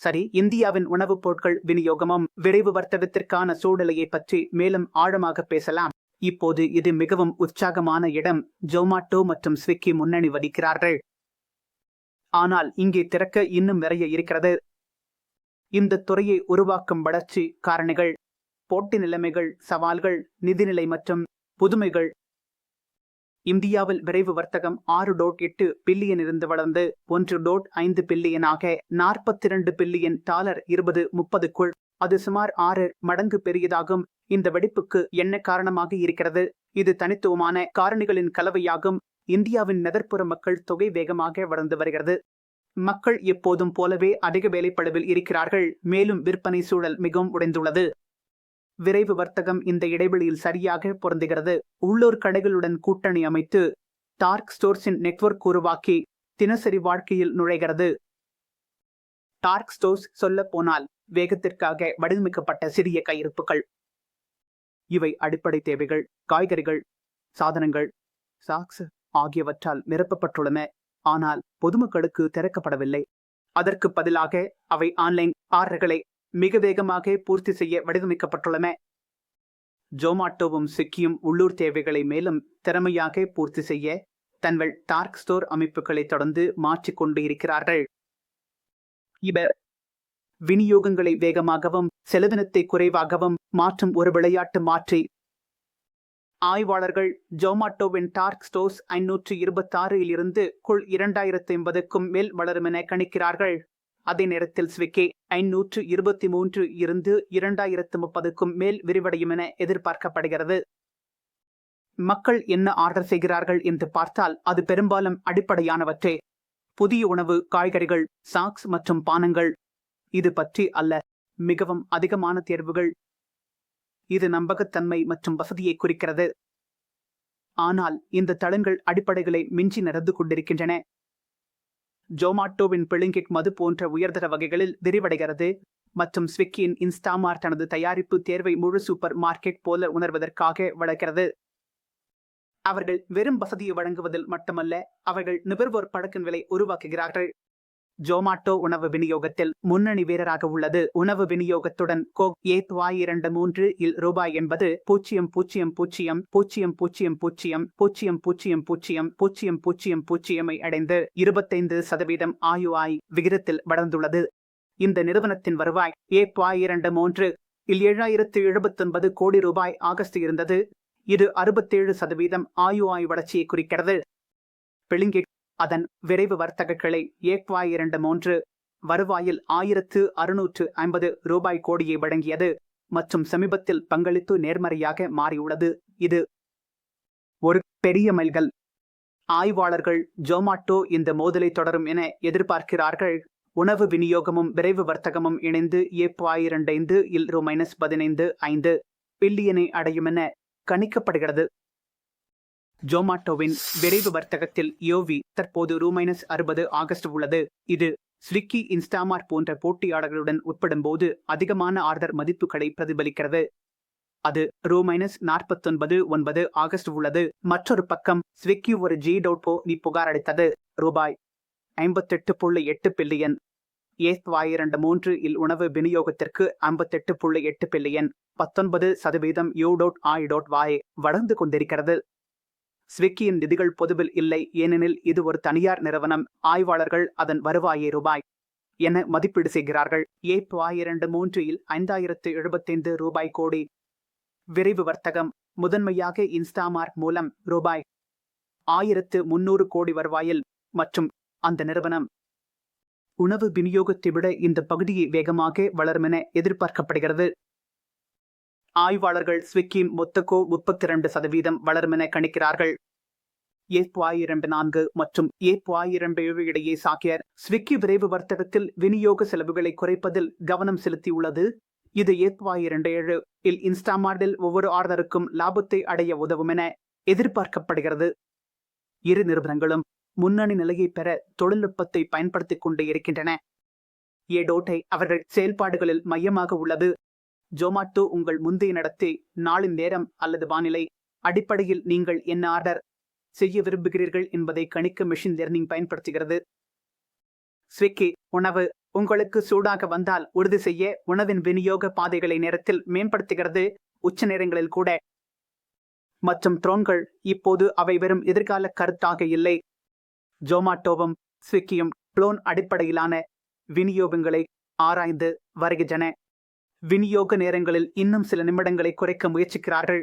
சரி இந்தியாவின் உணவுப் பொருட்கள் விநியோகமும் விரைவு வர்த்தகத்திற்கான சூழ்நிலையை பற்றி மேலும் ஆழமாக பேசலாம். இப்போது இது மிகவும் உற்சாகமான இடம். ஜொமாட்டோ மற்றும் ஸ்விக்கி முன்னணி வகிக்கிறார்கள். ஆனால் இங்கே திறக்க இன்னும் நிறைய இருக்கிறது. இந்த துறையை உருவாக்கும் வளர்ச்சி காரணிகள் போட்டி நிலைமைகள் சவால்கள் நிதிநிலை மற்றும் புதுமைகள் இந்தியாவில் விரைவு வர்த்தகம் ஆறு டோட் எட்டு பில்லியன் இருந்து வளர்ந்து ஒன்று டோட் ஐந்து பில்லியனாக நாற்பத்தி இரண்டு பில்லியன் டாலர் இருபது முப்பதுக்குள். அது சுமார் ஆறு மடங்கு பெரியதாகும். இந்த வெடிப்புக்கு என்ன காரணமாக இருக்கிறது? இது தனித்துவமான காரணிகளின் கலவையாகும். இந்தியாவின் நகர்ப்புற மக்கள் தொகை வேகமாக வளர்ந்து வருகிறது. மக்கள் எப்போதும் போலவே அதிக வேலைப்பளவில் இருக்கிறார்கள். மேலும் விற்பனை சூழல் மிகவும் உடைந்துள்ளது. விரைவு வர்த்தகம் இந்த இடைவெளியில் சரியாக பொருந்துகிறது. உள்ளூர் கடைகளுடன் கூட்டணி அமைத்து டார்க் ஸ்டோர்ஸின் நெட்வொர்க் உருவாக்கி தினசரி வாழ்க்கையில் நுழைகிறது. டார்க் ஸ்டோர்ஸ் சொல்ல போனால் வேகத்திற்காக வடிவமைக்கப்பட்ட சிறிய கையிருப்புகள். இவை அடிப்படை தேவைகள் காய்கறிகள் சாதனங்கள் சாக்ஸ் ஆகியவற்றால் நிரப்பப்பட்டுள்ளன. ஆனால் பொதுமக்களுக்கு திறக்கப்படவில்லை. அதற்கு பதிலாக அவை ஆன்லைன் ஆர்டர்களை மிக வேகமாக பூர்த்தி செய்ய வடிவமைக்கப்பட்டுள்ளன. ஜோமாட்டோவும் சிக்கியும் உள்ளூர் தேவைகளை மேலும் திறமையாக பூர்த்தி செய்ய தங்கள் டார்க் ஸ்டோர் அமைப்புகளை தொடர்ந்து மாற்றிக்கொண்டு இருக்கிறார்கள். இவர் விநியோகங்களை வேகமாகவும் செலவினத்தை குறைவாகவும் மாற்றும் ஒரு விளையாட்டு மாற்றி. ஆய்வாளர்கள் ஜோமாட்டோவின் டார்க் ஸ்டோர்ஸ் ஐநூற்று இருபத்தாறில் இருந்து குள் இரண்டாயிரத்து ஐம்பதுக்கும் மேல் வளரும் என கணிக்கிறார்கள். அதே நேரத்தில் ஸ்விக்கி ஐநூற்று இருபத்தி மூன்று இருந்து இரண்டாயிரத்து முப்பதுக்கும் மேல் விரிவடையும் என எதிர்பார்க்கப்படுகிறது. மக்கள் என்ன ஆர்டர் செய்கிறார்கள் என்று பார்த்தால் அது பெரும்பாலும் அடிப்படையானவற்றே. புதிய உணவு காய்கறிகள் சாக்ஸ் மற்றும் பானங்கள். இது பற்றி அல்ல மிகவும் அதிகமான தேர்வுகள். இது நம்பகத்தன்மை மற்றும் வசதியை குறிக்கிறது. ஆனால் இந்த தளங்கள் அடிப்படைகளை மிஞ்சி நடந்து கொண்டிருக்கின்றன. ஜோமாட்டோவின் பிளிங்கிக் மது போன்ற உயர்தர வகைகளில் விரிவடைகிறது. மற்றும் ஸ்விக்கியின் இன்ஸ்டாமார் தனது தயாரிப்பு தேர்வை முழு சூப்பர் மார்க்கெட் போல உணர்வதற்காக வளர்க்கிறது. அவர்கள் வெறும் வசதியை வழங்குவதில் மட்டுமல்ல அவர்கள் நுகர்வோர் படக்கின் விலை உருவாக்குகிறார்கள். ஜோமாட்டோ உணவு விநியோகத்தில் முன்னணி வீரராக உள்ளது உணவு விநியோகத்துடன் கோக் ஏத் வாய் இரண்டு மூன்று இல் ரூபாய் என்பது பூஜ்ஜியம் பூஜ்ஜியம் பூஜ்ஜியம் பூஜ்ஜியம் பூஜ்ஜியம் பூஜ்ஜியம் பூஜ்ஜியம் பூஜ்ஜியம் பூஜ்ஜியம் பூஜ்ஜியம் பூஜ்ஜியம் பூஜ்ஜியமை அடைந்து இருபத்தைந்து சதவீதம் ஆயுஆய் விகிதத்தில் வளர்ந்துள்ளது இந்த நிறுவனத்தின் வருவாய் ஏ பாய் இரண்டு மூன்று இல் ஏழாயிரத்து எழுபத்தொன்பது கோடி ரூபாய் ஆகஸ்ட் இருந்தது இது அறுபத்தேழு சதவீதம் ஆயுஆய் வளர்ச்சியை குறிக்கிறது பிளிங்கிட் அதன் விரைவு வர்த்தக கிளை ஏக்வாய் இரண்டு மூன்று வருவாயில் ஆயிரத்து அறுநூற்று ஐம்பது ரூபாய் கோடியை வழங்கியது மற்றும் சமீபத்தில் பங்களித்து நேர்மறையாக மாறியுள்ளது. இது ஒரு பெரிய மைல்கள் ஆய்வாளர்கள் ஜோமாட்டோ இந்த மோதலை தொடரும் என எதிர்பார்க்கிறார்கள். உணவு விநியோகமும் விரைவு வர்த்தகமும் இணைந்து ஏப்பாயிரண்டைந்து இல் ரூ மைனஸ் பதினைந்து ஐந்து பில்லியனை அடையும் என கணிக்கப்படுகிறது. ஜோமாட்டோவின் விரைவு வர்த்தகத்தில் யோவி தற்போது ரூ மைனஸ் அறுபது ஆகஸ்ட் உள்ளது. இது ஸ்விக்கி இன்ஸ்டாமார் போன்ற போட்டியாளர்களுடன் ஒப்பிடும்போது அதிகமான ஆர்டர் மதிப்புகளை பிரதிபலிக்கிறது. அது ரூ மைனஸ் நாற்பத்தொன்பது ஒன்பது ஆகஸ்ட் உள்ளது. மற்றொரு பக்கம் ஸ்விக்கி ஒரு ஜி டோட்போ நீ புகார் அளித்தது. ரூபாய் ஐம்பத்தெட்டு புள்ளி எட்டு பில்லியன். ஏத் இரண்டு மூன்று இல் உணவு விநியோகத்திற்கு ஐம்பத்தெட்டு புள்ளி எட்டு பில்லியன். பத்தொன்பது சதவீதம் U dot I dot Y. வளர்ந்து கொண்டிருக்கிறது. ஸ்விக்கியின் நிதிகள் பொதுவில் இல்லை ஏனெனில் இது ஒரு தனியார் நிறுவனம். ஆய்வாளர்கள் அதன் வருவாயை ரூபாய் என மதிப்பீடு செய்கிறார்கள். ஏப் இரண்டு மூன்றில் ஐந்தாயிரத்து எழுபத்தைந்து ரூபாய் கோடி விரைவு வர்த்தகம். முதன்மையாக இன்ஸ்டாமார்க் மூலம் ரூபாய் ஆயிரத்து முன்னூறு கோடி வருவாயில் மற்றும் அந்த நிறுவனம் உணவு விநியோகத்தை விட இந்த பகுதியை வேகமாக வளரும் என எதிர்பார்க்கப்படுகிறது. ஆய்வாளர்கள் ஸ்விக்கி மொத்தக்கோ முப்பத்தி இரண்டு சதவீதம் வளரும் என கணிக்கிறார்கள். ஏப்பு ஆயிரண்டு நான்கு மற்றும் ஏப்பு ஆயிரண்டு ஏழு இடையே சாக்கியர் ஸ்விக்கி விரைவு வர்த்தகத்தில் விநியோக செலவுகளை குறைப்பதில் கவனம் செலுத்தியுள்ளது. இது ஏப்பு இரண்டு ஏழு இல் இன்ஸ்டாமார்டில் ஒவ்வொரு ஆர்டருக்கும் லாபத்தை அடைய உதவும் என எதிர்பார்க்கப்படுகிறது. இரு நிறுவனங்களும் முன்னணி நிலையை பெற தொழில்நுட்பத்தை பயன்படுத்திக் கொண்டு இருக்கின்றன. ஏடோட்டை அவர்கள் செயல்பாடுகளில் மையமாக உள்ளது. ஜோமாட்டோ உங்கள் முந்தைய நடத்தை நாளின் நேரம் அல்லது வானிலை அடிப்படையில் நீங்கள் என்ன ஆர்டர் செய்ய விரும்புகிறீர்கள் என்பதை கணிக்க மெஷின் லேர்னிங் பயன்படுத்துகிறது. ஸ்விக்கி உணவு உங்களுக்கு சூடாக வந்தால் உறுதி செய்ய உணவின் விநியோக பாதைகளை நேரத்தில் மேம்படுத்துகிறது. உச்ச நேரங்களில் கூட. மற்றும் ட்ரோன்கள் இப்போது அவை வெறும் எதிர்கால கருத்தாக இல்லை. ஜோமாட்டோவும் ஸ்விக்கியும் ப்ளோன் அடிப்படையிலான விநியோகங்களை ஆராய்ந்து வருகின்றன. விநியோக நேரங்களில் இன்னும் சில நிமிடங்களை குறைக்க முயற்சிக்கிறார்கள்.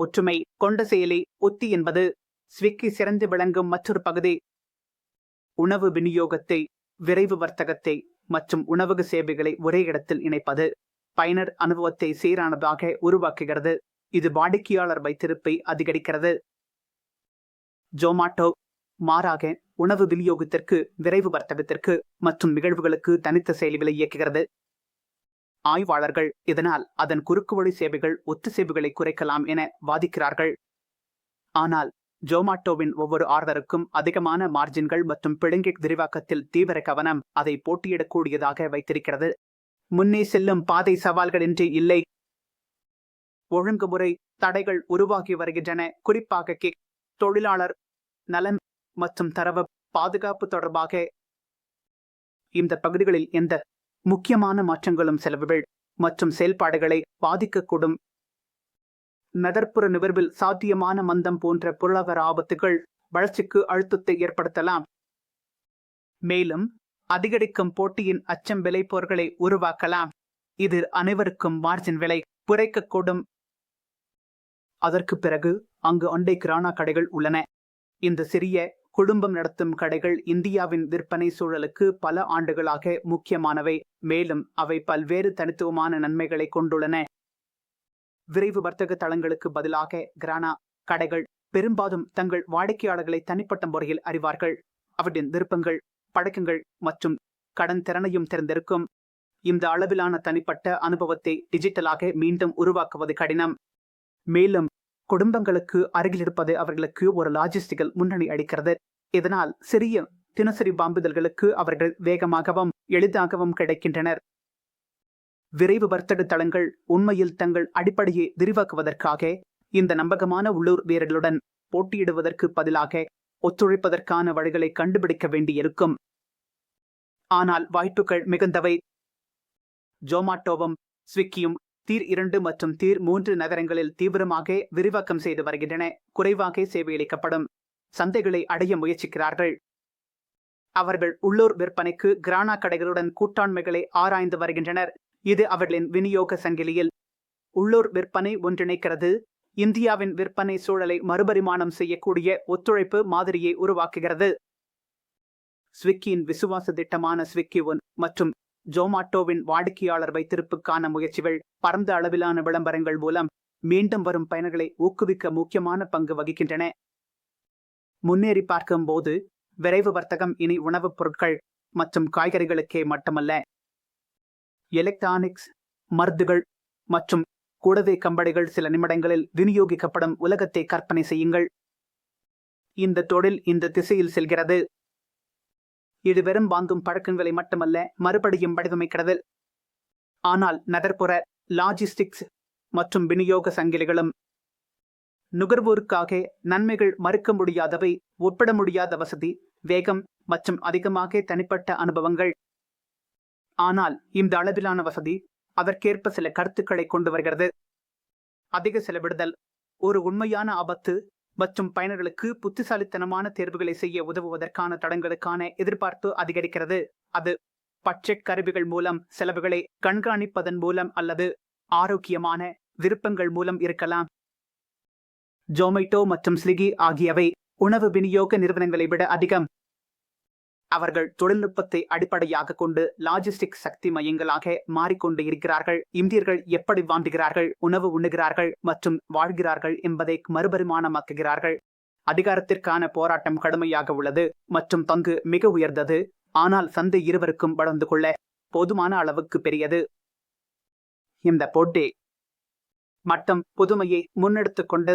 ஒற்றுமை கொண்ட செயலி ஒத்தி என்பது ஸ்விக்கி சிறந்து விளங்கும் மற்றொரு பகுதி. உணவு விநியோகத்தை விரைவு வர்த்தகத்தை மற்றும் உணவக சேவைகளை ஒரே இடத்தில் இணைப்பது பயனர் அனுபவத்தை சீரானதாக உருவாக்குகிறது. இது வாடிக்கையாளர் வைத்திருப்பை அதிகரிக்கிறது. ஜோமாட்டோ மாறாக உணவு விநியோகத்திற்கு விரைவு வர்த்தகத்திற்கு மற்றும் நிகழ்வுகளுக்கு தனித்த செயலிகளை இயக்குகிறது. ஆய்வாளர்கள் இதனால் அதன் குறுக்குவழி சேவைகள் ஒத்துசேவைகளை குறைக்கலாம் என வாதிக்கிறார்கள். ஆனால் ஜோமாட்டோவின் ஒவ்வொரு ஆர்டருக்கும் அதிகமான மார்ஜின்கள் மற்றும் பிடுங்கி விரிவாக்கத்தில் தீவிர கவனம் அதை போட்டியிடக்கூடியதாக வைத்திருக்கிறது. முன்னே செல்லும் பாதை சவால்களின்றி இல்லை. ஒழுங்குமுறை தடைகள் உருவாகி வருகின்றன. குறிப்பாக கிக் தொழிலாளர் நலன் மற்றும் தரவு பாதுகாப்பு தொடர்பாக. இந்த பகுதிகளில் எந்த முக்கியமான மாற்றங்களும் செலவுகள் மற்றும் செயல்பாடுகளை பாதிக்கக்கூடும். நகர்ப்புற நிகழ்வில் சாத்தியமான மந்தம் போன்ற பொருளாதார ஆபத்துகள் வளர்ச்சிக்கு அழுத்தத்தை ஏற்படுத்தலாம். மேலும் அதிகரிக்கும் போட்டியின் அச்சம் விளைபோர்களை உருவாக்கலாம். இது அனைவருக்கும் மார்ஜின் விலை குறைக்கக்கூடும். அதற்கு பிறகு அங்கு அண்டை கிரானா கடைகள் உள்ளன. இந்த சிறிய குடும்பம் நடத்தும் கடைகள் இந்தியாவின் விற்பனை சூழலுக்கு பல ஆண்டுகளாக முக்கியமானவை. மேலும் அவை பல்வேறு தனித்துவமான நன்மைகளை கொண்டுள்ளன. விரைவு வர்த்தக தளங்களுக்கு பதிலாக கிரானா கடைகள் பெரும்பாலும் தங்கள் வாடிக்கையாளர்களை தனிப்பட்ட முறையில் அறிவார்கள். அவற்றின் விருப்பங்கள் பழக்கங்கள் மற்றும் கடன் திறனையும் தெரிந்திருக்கும். இந்த அளவிலான தனிப்பட்ட அனுபவத்தை டிஜிட்டலாக மீண்டும் உருவாக்குவது கடினம். மேலும் குடும்பங்களுக்கு அருகில் இருப்பது அவர்களுக்கு ஒரு லாஜிஸ்டிக்கல் முன்னணி அளிக்கிறது. இதனால் சிறிய தினசரி பாம்புதல்களுக்கு அவர்கள் வேகமாகவும் எளிதாகவும் கிடைக்கின்றனர். விரைவு வர்த்தக தளங்கள் உண்மையில் தங்கள் அடிப்படையை விரிவாக்குவதற்காக இந்த நம்பகமான உள்ளூர் வீரர்களுடன் போட்டியிடுவதற்கு பதிலாக ஒத்துழைப்பதற்கான வழிகளை கண்டுபிடிக்க வேண்டியிருக்கும். ஆனால் வாய்ப்புகள் மிகுந்தவை. ஜோமாட்டோவும் ஸ்விக்கியும் தீர் இரண்டு மற்றும் தீர் மூன்று நகரங்களில் தீவிரமாக விரிவாக்கம் செய்து வருகின்றன. குறைவாக சேவையளிக்கப்படும் சந்தைகளை அடைய முயற்சிக்கிறார்கள். அவர்கள் உள்ளூர் விற்பனைக்கு கிரானா கடைகளுடன் கூட்டாண்மைகளை ஆராய்ந்து வருகின்றனர். இது அவர்களின் விநியோக சங்கிலியில் உள்ளூர் விற்பனை ஒன்றிணைக்கிறது. இந்தியாவின் விற்பனை சூழலை மறுபரிமாணம் செய்யக்கூடிய ஒத்துழைப்பு மாதிரியை உருவாக்குகிறது. ஸ்விக்கியின் விசுவாச திட்டமான ஸ்விக்கி ஒன் மற்றும் ஜோமாட்டோவின் வாடிக்கையாளர் வைத்திருப்புக்கான முயற்சிகள் பரந்த அளவிலான விளம்பரங்கள் மூலம் மீண்டும் வரும் பயணங்களை ஊக்குவிக்க முக்கியமான பங்கு வகிக்கின்றன. முன்னேறி பார்க்கும் போது விரைவு வர்த்தகம் இனி உணவுப் பொருட்கள் மற்றும் காய்கறிகளுக்கே மட்டுமல்ல. எலக்ட்ரானிக்ஸ் மருந்துகள் மற்றும் கூடவே கம்படிகள் சில நிமிடங்களில் விநியோகிக்கப்படும் உலகத்தை கற்பனை செய்யுங்கள். இந்த தொழில் இந்த திசையில் செல்கிறது. இது வெறும் வாந்தும் பழக்கங்களை மட்டுமல்ல மறுபடியும் வடிவமைக்கிறது ஆனால் நகர்ப்புற லாஜிஸ்டிக்ஸ் மற்றும் விநியோக சங்கிலிகளும் நுகர்வோருக்காக நன்மைகள் மறுக்க முடியாதவை ஒப்பிட முடியாத வசதி வேகம் மற்றும் அதிகமாக தனிப்பட்ட அனுபவங்கள். ஆனால் இந்த அளவிலான வசதி அதற்கேற்ப சில கருத்துக்களை கொண்டு வருகிறது. அதிக செலவிடுதல் ஒரு உண்மையான ஆபத்து மற்றும் பயனர்களுக்கு புத்திசாலித்தனமான தேர்வுகளை செய்ய உதவுவதற்கான தடங்களுக்கான எதிர்பார்ப்பு அதிகரிக்கிறது. அது பட்ஜெட் கருவிகள் மூலம் செலவுகளை கண்காணிப்பதன் மூலம் அல்லது ஆரோக்கியமான விருப்பங்கள் மூலம் இருக்கலாம். ஜொமேட்டோ மற்றும் ஸ்விக்கி ஆகியவை உணவு விநியோக நிறுவனங்களை விட அதிகம். அவர்கள் தொழில்நுட்பத்தை அடிப்படையாக கொண்டு லாஜிஸ்டிக் சக்தி மையங்களாக மாறிக்கொண்டு இருக்கிறார்கள். இந்தியர்கள் எப்படி வாண்டுகிறார்கள் உணவு உண்ணுகிறார்கள் மற்றும் வாழ்கிறார்கள் என்பதை மறுபரிமாணமாக்குகிறார்கள். அதிகாரத்திற்கான போராட்டம் கடுமையாக உள்ளது மற்றும் பங்கு மிக உயர்ந்தது. ஆனால் சந்தை இருவருக்கும் வளர்ந்து கொள்ள போதுமான அளவுக்கு பெரியது. இந்த போட்டி மட்டம் புதுமையை முன்னெடுத்து கொண்டு